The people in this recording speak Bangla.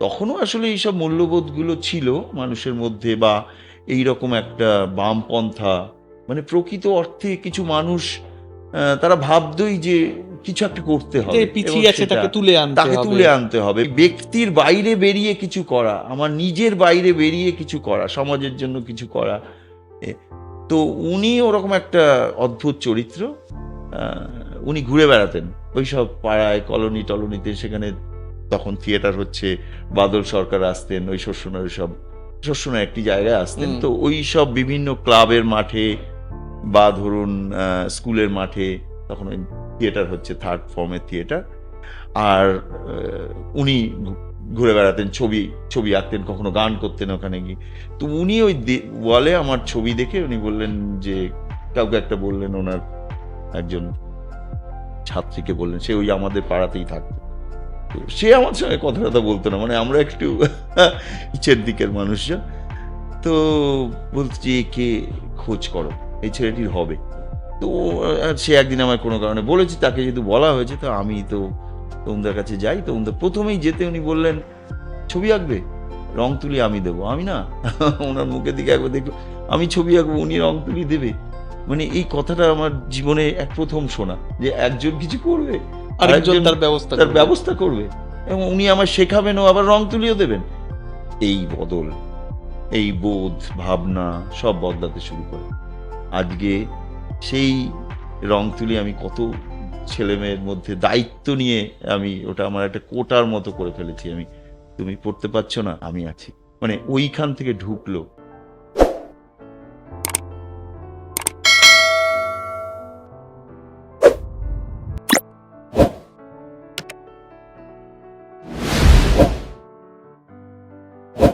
তখনও আসলে এইসব মূল্যবোধগুলো ছিল মানুষের মধ্যে বা এই রকম একটা বামপন্থা মানে প্রকৃত অর্থে কিছু মানুষ তারা ভাবতই যে কিছু একটা করতে হবে পিছিয়ে আছে তাকে তুলে আনতে তাকে। তুলে আনতে হবে ব্যক্তির বাইরে বেরিয়ে কিছু করা আমার নিজের বাইরে বেরিয়ে কিছু করা সমাজের জন্য কিছু করা তো উনি ওরকম একটা অদ্ভুত চরিত্র আহ, উনি ঘুরে বেড়াতেন ওইসব পাড়ায় কলোনি টলোনিতে সেখানে তখন থিয়েটার হচ্ছে বাদল সরকার আসতেন ওই শস্যনার সব শস্যনা একটি জায়গায় আসতেন। তো ওই সব বিভিন্ন ক্লাবের মাঠে বা ধরুন স্কুলের মাঠে তখন ওই থিয়েটার হচ্ছে থার্ড ফর্মের থিয়েটার। আর উনি ঘুরে বেড়াতেন ছবি ছবি আঁকতেন কখনো গান করতেন ওখানে গিয়ে। তো উনি ওই ওয়ালে আমার ছবি দেখে উনি বললেন যে কাউকে একটা বললেন ওনার একজন ছাত্রীকে বললেন সে ওই আমাদের পাড়াতেই থাকতো। সে আমার সঙ্গে কথা বলতো না মানে আমরা একটু ইচ্ছের দিকের মানুষজন। তো বলছি কে খোঁজ করো, এই ছেলেটির হবে। তো সে একদিন আমার কোনো কারণে বলেছি, তাকে যেহেতু বলা হয়েছে, তো আমি তো তোমাদের কাছে যাই। তো প্রথমেই যেতে উনি বললেন, ছবি আঁকবে, রং তুলি আমি দেবো। আমি না, ওনার মুখের দিকে একবার দেখল আমি ছবি আঁকবো, উনি রং তুলি দেবে। মানে এই কথাটা আমার জীবনে এক প্রথম শোনা, যে একজন কিছু করবে। আরেকজন তার ব্যবস্থা তার ব্যবস্থা করবে। এবং উনি আমার শেখাবেন ও আবার রং তুলিও দেবেন। এই বদল এই বোধ ভাবনা সব বদলাতে শুরু করে। আজকে সেই রং তুলি আমি কত ছেলেমেয়ের মধ্যে দায়িত্ব নিয়ে আমি ওটা আমার একটা কোটার মতো করে ফেলেছি। আমি তুমি পড়তে পারছ না আমি আছি। মানে ওইখান থেকে ঢুকলো।